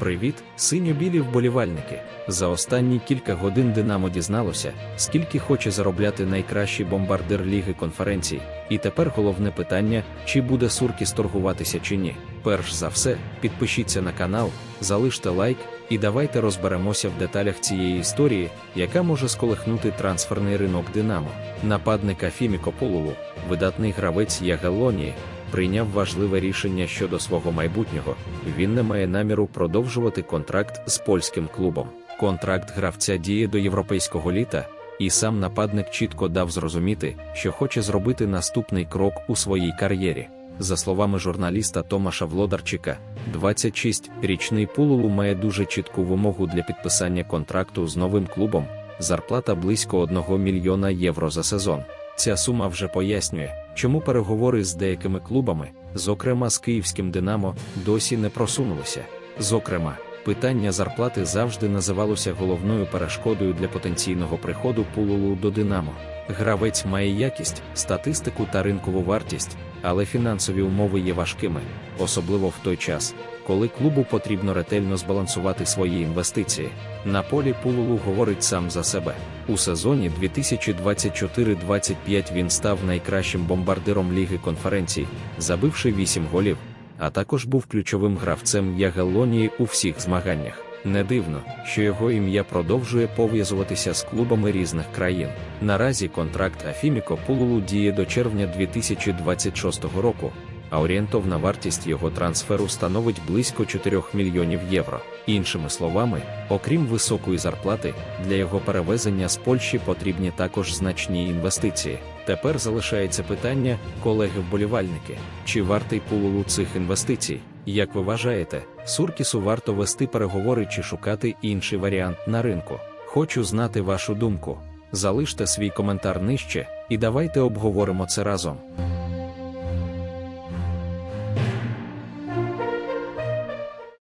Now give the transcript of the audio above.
Привіт, синьо-білі вболівальники. За останні кілька годин Динамо дізналося, скільки хоче заробляти найкращий бомбардир Ліги конференцій. І тепер головне питання: чи буде Суркіс торгуватися чи ні. Перш за все, підпишіться на канал, залиште лайк і давайте розберемося в деталях цієї історії, яка може сколихнути трансферний ринок Динамо. Нападника Фіміко Полулу, видатний гравець Ягелонії, прийняв важливе рішення щодо свого майбутнього. Він не має наміру продовжувати контракт з польським клубом. Контракт гравця діє до європейського літа, і сам нападник чітко дав зрозуміти, що хоче зробити наступний крок у своїй кар'єрі. За словами журналіста Томаша Влодарчика, 26-річний Пулулу має дуже чітку вимогу для підписання контракту з новим клубом. Зарплата близько 1 мільйона євро за сезон. Ця сума вже пояснює, чому переговори з деякими клубами, зокрема з київським Динамо, досі не просунулися. Зокрема, питання зарплати завжди називалося головною перешкодою для потенційного приходу Пулулу до Динамо. Гравець має якість, статистику та ринкову вартість, але фінансові умови є важкими, особливо в той час, коли клубу потрібно ретельно збалансувати свої інвестиції. На полі Пулулу говорить сам за себе. У сезоні 2024-25 він став найкращим бомбардиром Ліги конференцій, забивши 8 голів, а також був ключовим гравцем Ягелонії у всіх змаганнях. Не дивно, що його ім'я продовжує пов'язуватися з клубами різних країн. Наразі контракт Афіміко Пулулу діє до червня 2026 року, а орієнтовна вартість його трансферу становить близько 4 мільйонів євро. Іншими словами, окрім високої зарплати, для його перевезення з Польщі потрібні також значні інвестиції. Тепер залишається питання, колеги-вболівальники, чи вартий Пулулу цих інвестицій? Як ви вважаєте, Суркісу варто вести переговори чи шукати інший варіант на ринку? Хочу знати вашу думку. Залиште свій коментар нижче, і давайте обговоримо це разом.